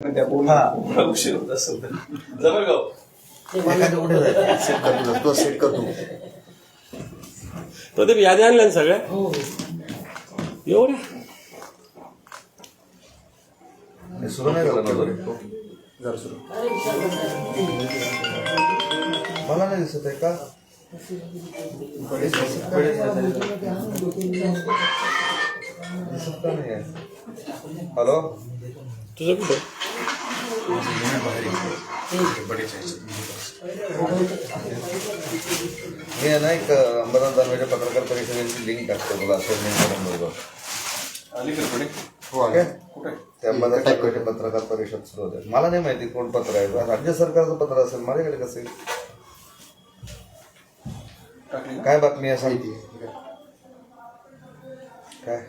उशीर होत असेल सेट कर तुला तो सेट कर तू. तो ते यादी आणल्या ना सगळ्या? एवढ्या? हे सुरू नाही झालं ना अजून? जरा सुरू. मला नाही दिसत आहे का? दिसत का नाही हॅलो तुझं कुठं? मी ना एक अंबरनाथ दानवेच्या पत्रकार परिषदेची लिंक टाकतो तुला असं लिंक अलीकडे पुढे हो आहे कुठे? ते अंबरनाथ पत्रकार परिषद सुरू होते. मला नाही माहिती कोण पत्र आहे. राज्य सरकारचं पत्र असेल माझ्याकडे कसं काय बातमी आहे सांगते काय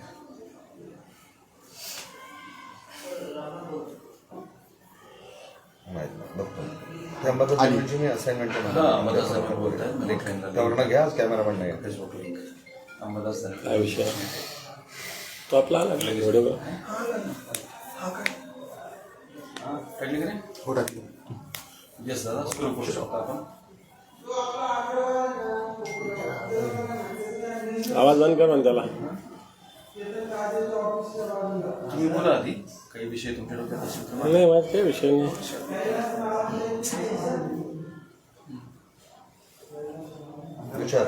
माहीत नाही बघतो त्या मतदारांची मी असाइनमेंट हा अंबादास बोलताय लेखन त्यावरनं घ्या आज कॅमेरामॅन नाही फेसबुक लिंक अंबादास काय विषय? तो आपला आला का? व्हिडिओ? टाकली का हो टाकली. येस दादा सुरू करू शकतो आपण. आवाज बंद कर म्हण त्याला. तुम्ही बोला आधी. काही विषय तुमच्या डोक्यात असेल. नाही काही विषय नाही. विचार.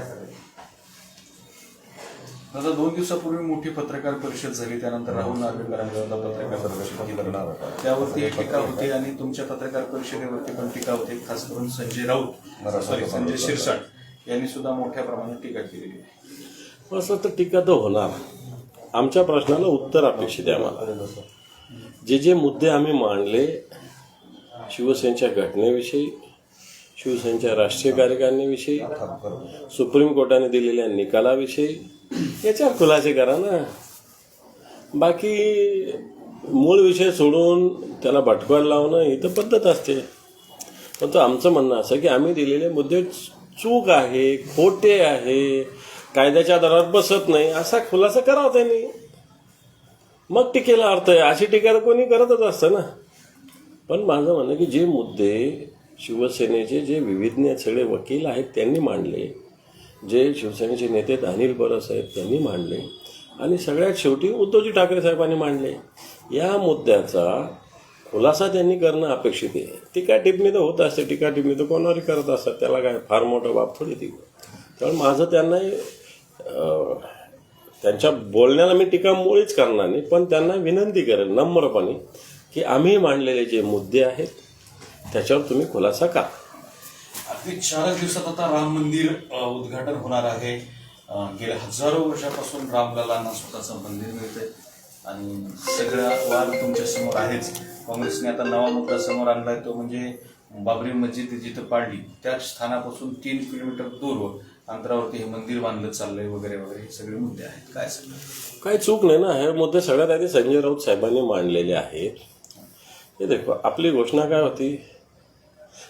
दादा दोन दिवसापूर्वी मोठी पत्रकार परिषद झाली त्यानंतर राहुल नार्वेकरांनी सुद्धा पत्रकार परिषद करणार त्यावरती एक टीका होती आणि तुमच्या पत्रकार परिषदेवरती पण टीका होती. खास करून संजय राऊत सॉरी संजय शिरसाट यांनी सुद्धा मोठ्या प्रमाणात टीका केलेली आहे असं तर टीका तर होणार. आमच्या प्रश्नाला उत्तर अपेक्षित आहे आम्हाला. जे जे मुद्दे आम्ही मांडले शिवसेनेच्या घटनेविषयी शिवसेनेच्या राष्ट्रीय कार्यकारिणीविषयी सुप्रीम कोर्टाने दिलेल्या निकालाविषयी याच्यावर खुलासे करा ना. बाकी मूळ विषय सोडून त्याला भटकवायला लावणं ही तर पद्धत असते. पण तो आमचं म्हणणं असं की आम्ही दिलेले मुद्दे चूक आहे खोटे आहे कायद्याच्या दरात बसत नाही असा खुलासा करावा त्यांनी. मग टीकेला अर्थ आहे. अशी टीका तर कोणी करतच असतं ना. पण माझं म्हणणं की जे मुद्दे शिवसेनेचे जे विविधज्ञ सगळे वकील आहेत त्यांनी मांडले जे शिवसेनेचे नेते अनिल बरस आहेत त्यांनी मांडले आणि सगळ्यात शेवटी उद्धवजी ठाकरे साहेबांनी मांडले. या मुद्द्याचा खुलासा त्यांनी करणं अपेक्षित आहे. टीका टिप्पणी तर होत असते टीका टिप्पणी तर कोणावरही करत असतात त्याला काय फार मोठं बाब थोडी ती. त्यामुळे माझं त्यांना त्यांच्या बोलण्याला मी टीका मुळीच करणार नाही पण त्यांना विनंती करेल नम्रपणे की आम्ही मांडलेले जे मुद्दे आहेत त्याच्यावर तुम्ही खुलासा करा. अगदी चारच दिवसात आता राम मंदिर उद्घाटन होणार आहे. गेल्या हजारो वर्षापासून रामललांना स्वतःचं मंदिर मिळतंय. आणि सगळा वाद तुमच्यासमोर आहेच. काँग्रेसने आता नवा मुद्दा समोर आणलाय तो म्हणजे बाबरी मस्जिद जिथं पाडली त्याच स्थानापासून तीन किलोमीटर दूर अंतरावरती हे मंदिर बांधलं चाललंय वगैरे वगैरे हे सगळे मुद्दे आहेत. काय सगळं काही चूक नाही ना हे मुद्दे सगळ्यात आधी संजय राऊत साहेबांनी मांडलेले आहेत. हे देखो, अपनी घोषणा काय होती?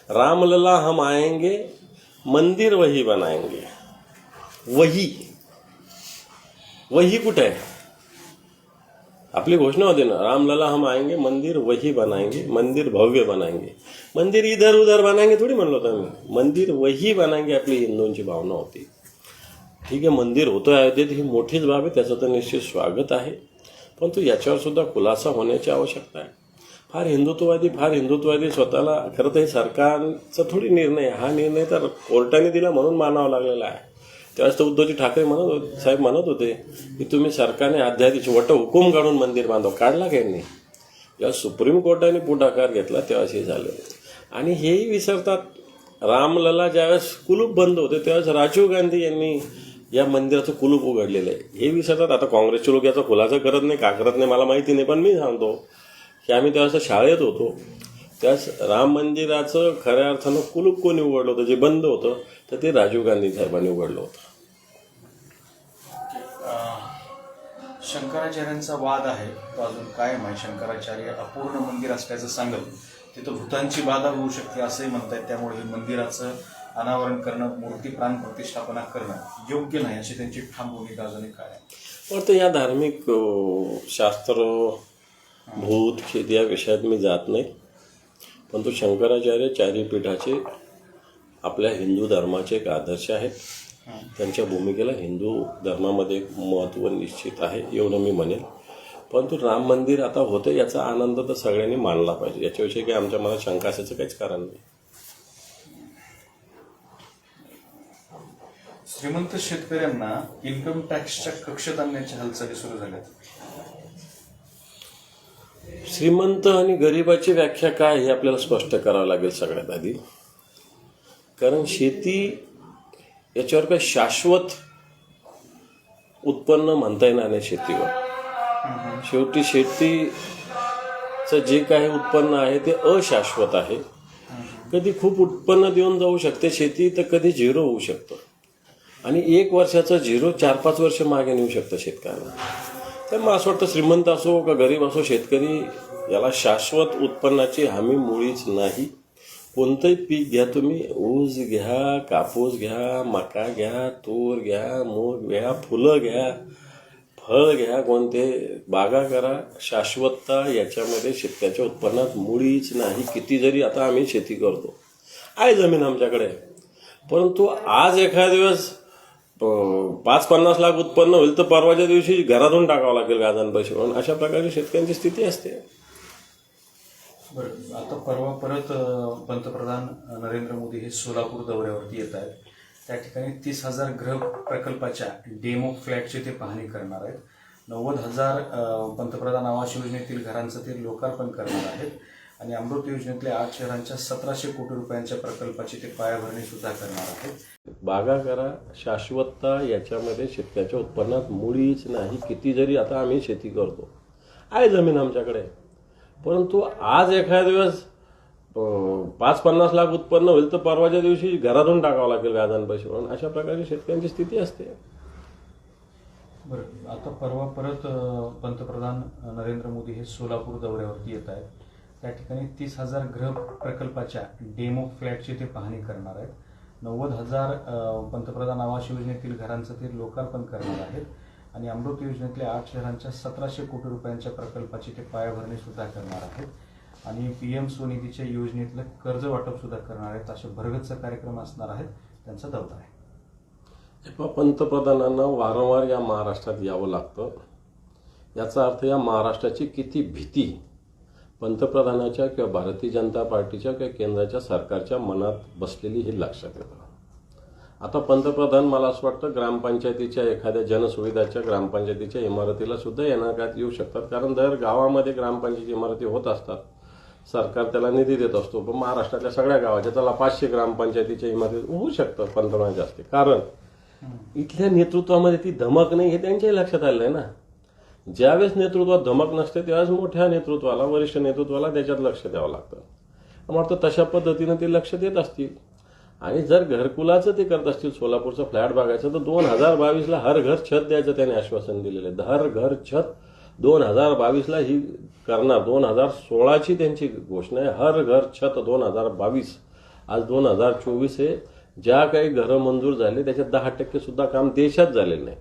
रामलला हम आएँगे, मंदिर वही बनाएँगे। वही। वही कुठे? आहे आपली घोषणा होती ना, रामलला हम आएँगे, मंदिर वही बनाएँगे, मंदिर भव्य बनाएँगे। मंदिर इधर उधर बनाएँगे थोडी म्हणलो होतो आम्ही। मंदिर वही बनाएँगे आपली हिंदूंची भावना होती। ठीक आहे, मंदिर होतं अयोध्येत, ही मोठीच बाब आहे, त्याचं तर निश्चित स्वागत आहे. परंतु याच्यावर सुद्धा खुलासा होण्याची आवश्यकता आहे. फार हिंदुत्ववादी फार हिंदुत्ववादी स्वतःला खरं तर हे सरकारचा थोडी निर्णय हा निर्णय तर कोर्टाने दिला म्हणून मानावा लागलेला आहे. त्यावेळेस तर उद्धवजी ठाकरे म्हणत होते साहेब म्हणत होते की तुम्ही सरकारने अध्यादेश वट हुकूम काढून मंदिर बांधव काढला का यांनी? जेव्हा सुप्रीम कोर्टाने पुढाकार घेतला तेव्हाच हे झालं. आणि हेही विसरतात. रामलला ज्यावेळेस कुलूप बंद होते त्यावेळेस राजीव गांधी यांनी या मंदिराचं कुलूप उघडलेलं आहे. हे विसरतात. आता काँग्रेसचे लोक याचा खुलासा करत नाही का करत नाही मला माहिती नाही पण मी सांगतो. की आम्ही त्यावेळेस शाळेत होतो. त्यावेळेस राम मंदिराचं खऱ्या अर्थानं कुलूप कोणी उघडलं होतं? जे बंद होतं तर ते राजीव गांधी साहेबांनी उघडलं होतं. शंकराचार्यांचा वाद आहे. तो अजून कायम आहे शंकराचार्य अपूर्ण मंदिर असल्याचं सांगत तिथं भूतांची बाधा होऊ शकते असंही म्हणतायत. त्यामुळे हे मंदिराचं अनावरण करणं मूर्ती प्राण प्रतिष्ठापना करणं योग्य नाही अशी त्यांची ठाम भूमिका अजूनही काय आहे. वाटतं या धार्मिक शास्त्र भूत खेद या विषयात मी जात नाही. परंतु शंकराचार्य चारी पीठाचे आपल्या हिंदू धर्माचे एक आदर्श आहेत. त्यांच्या भूमिकेला हिंदू धर्मामध्ये एक महत्त्व निश्चित आहे एवढं मी म्हणेन. परंतु राम मंदिर आता होतं याचा आनंद तर सगळ्यांनी मानला पाहिजे. याच्याविषयी काही आमच्या मनात शंका असायचं काहीच कारण नाही. श्रीमंत शेतकऱ्यांना इन्कम टॅक्सच्या कक्षेत आणण्याच्या हालचाली सुरू झाल्या श्रीमंत आणि गरिबाची व्याख्या काय हे आपल्याला स्पष्ट करावं लागेल सगळ्यात आधी. कारण शेती याच्यावर काही शाश्वत उत्पन्न म्हणता येणार नाही शेतीवर. शेवटी शेतीचं जे काही उत्पन्न आहे ते अशाश्वत आहे. कधी खूप उत्पन्न देऊन जाऊ शकते शेती तर कधी झिरो होऊ शकतं. आणि एक वर्षाचं झिरो चार पाच वर्ष मागे नेऊ शकतं शेतकऱ्यांना तर मग असं वाटतं श्रीमंत असो का गरीब असो शेतकरी याला शाश्वत उत्पन्नाची हमी मुळीच नाही. कोणतंही पीक घ्या तुम्ही. ऊस घ्या कापूस घ्या मका घ्या तूर घ्या मूग घ्या फुलं घ्या फळ घ्या कोणते बागा करा. शाश्वतता याच्यामध्ये शेतकऱ्याच्या उत्पन्नात मुळीच नाही. किती जरी आता आम्ही शेती करतो. आहे जमीन आमच्याकडे. परंतु आज एखाद्या दिवस पाच पन्नास लाख उत्पन्न होईल तर परवाच्या दिवशी घरातून टाकावं लागेल व्याजान पैसे म्हणून. अशा प्रकारची शेतकऱ्यांची स्थिती असते. बरं आता परवा परत पंतप्रधान नरेंद्र मोदी हे सोलापूर दौऱ्यावरती येत आहेत. त्या ठिकाणी तीस हजार गृह प्रकल्पाच्या डेमो फ्लॅटची ते पाहणी करणार आहेत. नव्वद हजार पंतप्रधान आवास योजनेतील घरांचं ते लोकार्पण करणार आहेत. आणि अमृत योजनेतल्या आठ शहरांच्या सतराशे कोटी रुपयांच्या प्रकल्पाची ते पायाभरणी सुद्धा करणार आहेत. बागा करा शाश्वतता याच्यामध्ये शेतकऱ्याच्या उत्पन्नात मुळीच नाही. किती जरी आता आम्ही शेती करतो. आहे जमीन आमच्याकडे. परंतु आज एखाद्या दिवस पाच पन्नास लाख उत्पन्न होईल तर परवाच्या दिवशी घरातून टाकावं लागेल व्याजान पैसे म्हणून अशा प्रकारची शेतकऱ्यांची स्थिती असते. बरं आता परवा परत पंतप्रधान नरेंद्र मोदी हे सोलापूर दौऱ्यावरती येत आहेत. त्या ठिकाणी तीस हजार गृह प्रकल्पाच्या डेमो फ्लॅटची ते पाहणी करणार आहेत. नव्वद हजार पंतप्रधान आवास योजनेतील घरांचं ते लोकार्पण करणार आहेत. आणि अमृत योजनेतल्या आठ शहरांच्या सतराशे कोटी रुपयांच्या प्रकल्पाची ते पायाभरणी सुद्धा करणार आहेत. आणि पी एम स्वनिधीच्या योजनेतलं कर्ज वाटप सुद्धा करणार आहेत. असे भरगतचा कार्यक्रम असणार आहेत. त्यांचा दौरा आहे. पंतप्रधानांना वारंवार या महाराष्ट्रात यावं लागतं. याचा अर्थ या महाराष्ट्राची किती भीती पंतप्रधानाच्या किंवा भारतीय जनता पार्टीच्या किंवा केंद्राच्या सरकारच्या मनात बसलेली हे लक्षात येतं. आता पंतप्रधान मला असं वाटतं ग्रामपंचायतीच्या एखाद्या जनसुविधाच्या ग्रामपंचायतीच्या इमारतीला सुद्धा येणार येऊ शकतात. कारण दर गावामध्ये ग्रामपंचायती इमारती होत असतात. सरकार त्याला निधी देत असतो. पण महाराष्ट्रातल्या सगळ्या गावाच्या त्याला पाचशे ग्रामपंचायतीच्या इमारती होऊ शकतात पंतप्रधानाच्या हस्ते कारण इथल्या नेतृत्वामध्ये ती धमक नाही हे त्यांच्याही लक्षात आलेलं आहे ना. ज्यावेळेस नेतृत्वात धमक नसते त्यावेळेस मोठ्या नेतृत्वाला वरिष्ठ नेतृत्वाला त्याच्यात लक्ष द्यावं लागतं. मला वाटतं तशा पद्धतीनं ते लक्ष देत असतील. आणि जर घरकुलाचं ते करत असतील सोलापूरचा फ्लॅट बघायचं तर दोन हजार बावीसला हर घर छत द्यायचं त्याने आश्वासन दिलेलं आहे. हर घर छत दोन हजार बावीसला ही करणार. दोन हजार सोळाची त्यांची घोषणा आहे. हर घर छत दोन हजार बावीस. आज दोन हजार चोवीस हे ज्या काही घरं मंजूर झाले त्याच्यात दहा टक्के सुद्धा काम देशात झालेलं नाही.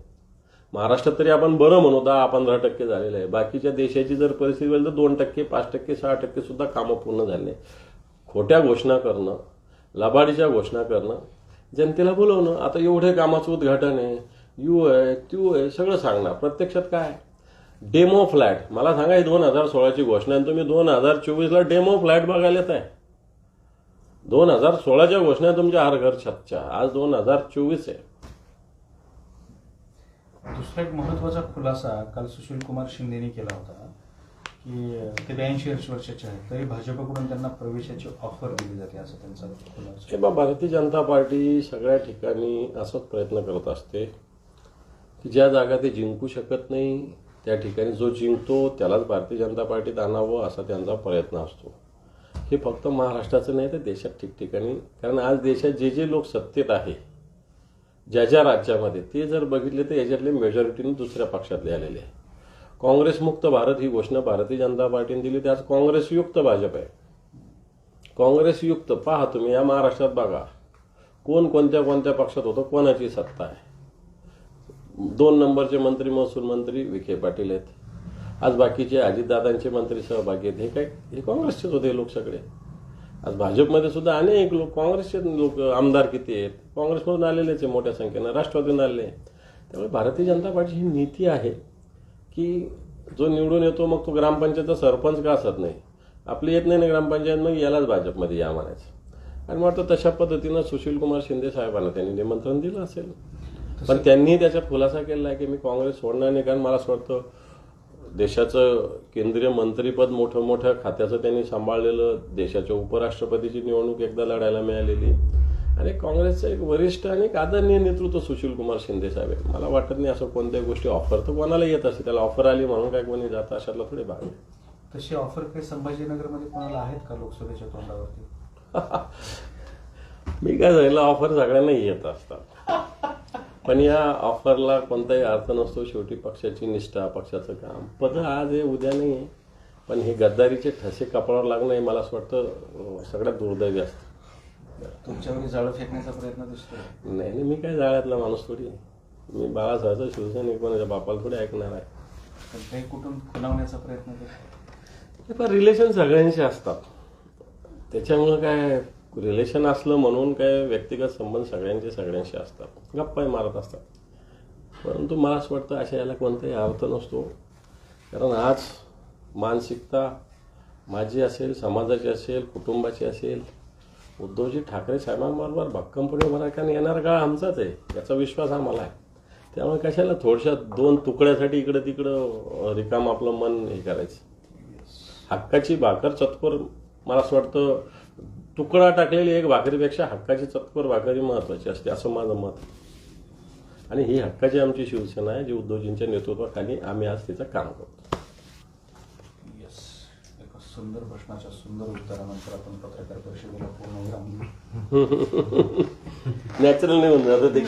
महाराष्ट्रात तरी आपण बरं म्हणू दहा पंधरा टक्के झालेलं आहे. बाकीच्या देशाची जर परिस्थिती बघितली तर दोन टक्के पाच टक्के सहा टक्के सुद्धा कामं पूर्ण झाले खोट्या घोषणा करणं लबाडीच्या घोषणा करणं जनतेला बोलवणं आता एवढे कामाचं उद्घाटन आहे यू आहे त्यू आहे सगळं सांगणार. प्रत्यक्षात काय? Demo flat. मला सांगा ही दोन हजार सोळाची घोषणा आहे तुम्ही दोन हजार चोवीसला डेमो फ्लॅट बघायला येत आहे दोन हजार सोळाच्या घोषणा तुमच्या हर घर छतच्या. आज दोन हजार चोवीस आहे. दुसरा एक महत्त्वाचा खुलासा काल सुशील कुमार शिंदेने केला होता की ते ब्याऐंशी वर्षाचे आहेत. तरी भाजपकडून त्यांना प्रवेशाची ऑफर दिली जाते असं त्यांचा खुलासा. भारतीय जनता पार्टी सगळ्या ठिकाणी असाच प्रयत्न करत असते की ज्या जागा ते जिंकू शकत नाही त्या ठिकाणी जो जिंकतो त्यालाच भारतीय जनता पार्टीत आणावं असा त्यांचा प्रयत्न असतो. हे फक्त महाराष्ट्राचं नाही तर देशात ठिकठिकाणी कारण आज देशात जे जे लोक सत्तेत आहे ज्या ज्या राज्यामध्ये ते जर बघितले तर याच्यातले मेजॉरिटीने दुसऱ्या पक्षातले आलेले आहे काँग्रेसमुक्त भारत ही घोषणा भारतीय जनता पार्टीने दिली त्याच काँग्रेसयुक्त भाजप आहे. काँग्रेसयुक्त पहा तुम्ही या महाराष्ट्रात बघा. कोण कोणत्या कोणत्या पक्षात होतं कोणाची सत्ता आहे? दोन नंबरचे मंत्री महसूल मंत्री विखे पाटील आहेत. आज बाकीचे अजितदादांचे मंत्री सहभागी आहेत. हे काय हे काँग्रेसचेच होते लोक सगळे आज भाजपमध्ये सुद्धा अनेक लोक काँग्रेसचे लोक आमदार किती आहेत? काँग्रेसमधून आलेलेच आहे मोठ्या संख्येनं राष्ट्रवादीतून आलेले. त्यामुळे भारतीय जनता पार्टीची ही नीती आहे की जो निवडून येतो मग तो ग्रामपंचायतचा सरपंच का असत नाही? आपली येत नाही ना ग्रामपंचायत मग यालाच भाजपमध्ये या म्हणायचं. आणि वाटतं तशा पद्धतीनं सुशीलकुमार शिंदे साहेबांना त्यांनी निमंत्रण दिलं असेल. पण त्यांनी त्याच्यात खुलासा केला आहे की मी काँग्रेस सोडणार नाही कारण मला असं वाटतं देशाचं केंद्रीय मंत्रीपद मोठं मोठ्या खात्याचं त्यांनी सांभाळलेलं देशाच्या उपराष्ट्रपतीची निवडणूक एकदा लढायला मिळालेली. आणि काँग्रेसचं एक वरिष्ठ आणि एक आदरणीय नेतृत्व सुशील कुमार शिंदे साहेब आहे मला वाटत नाही असं कोणत्याही गोष्टी ऑफर तर कोणाला येत असते त्याला ऑफर आली म्हणून काय कोणी जातं अशातला थोडे भाग आहे. तशी ऑफर काही संभाजीनगरमध्ये कोणाला आहेत का लोकसभेच्या तोंडावरती? मी काय झालं ऑफर सगळ्यांना येत असतात. पण या ऑफरला कोणताही अर्थ नसतो. शेवटी पक्षाची निष्ठा पक्षाचं काम. पद आज आहे उद्या नाही आहे. पण हे गद्दारीचे ठसे कपाळावर लागणं हे मला असं वाटतं सगळ्यात दुर्दैवी असतं. तुमच्यावर जाळं फेकण्याचा प्रयत्न दिसतोय. नाही नाही मी काय जाळ्यातला माणूस थोडी. मी बाळासाहेबचा शिवसैनिक कोणाच्या बापाला थोडी ऐकणार आहे. पण काही कुठून खुणावण्याचा प्रयत्न करतो हे पण रिलेशन सगळ्यांशी असतात. त्याच्यामुळं काय रिलेशन असलं म्हणून काय व्यक्तिगत संबंध सगळ्यांचे सगळ्यांशी असतात. गप्पाही मारत असतात. परंतु मला असं वाटतं अशा याला कोणताही अर्थ नसतो. कारण आज मानसिकता माझी असेल समाजाची असेल कुटुंबाची असेल उद्धवजी ठाकरे साहेबांबरोबर भक्कमपणे पुढे राहा कारण येणारा काळ आमचाच आहे याचा विश्वास आम्हाला आहे. त्यामुळे कशाला थोडशा दोन तुकड्यासाठी इकडं तिकडं रिकाम आपलं मन हे करायचं? हक्काची भाकर चतकोर मला असं वाटतं तुकडा टाकलेली एक भाकरीपेक्षा हक्काची चतकोर भाकरी महत्वाची असते असं माझं मत. आणि ही हक्काची आमची शिवसेना आहे जी उद्धवजींच्या नेतृत्वाखाली आम्ही आज तिचं काम करतो येस एका सुंदर प्रश्नाच्या सुंदर उत्तरानंतर आपण पत्रकार परिषदेला पूर्ण. नॅचरल नाही होऊन जातं ते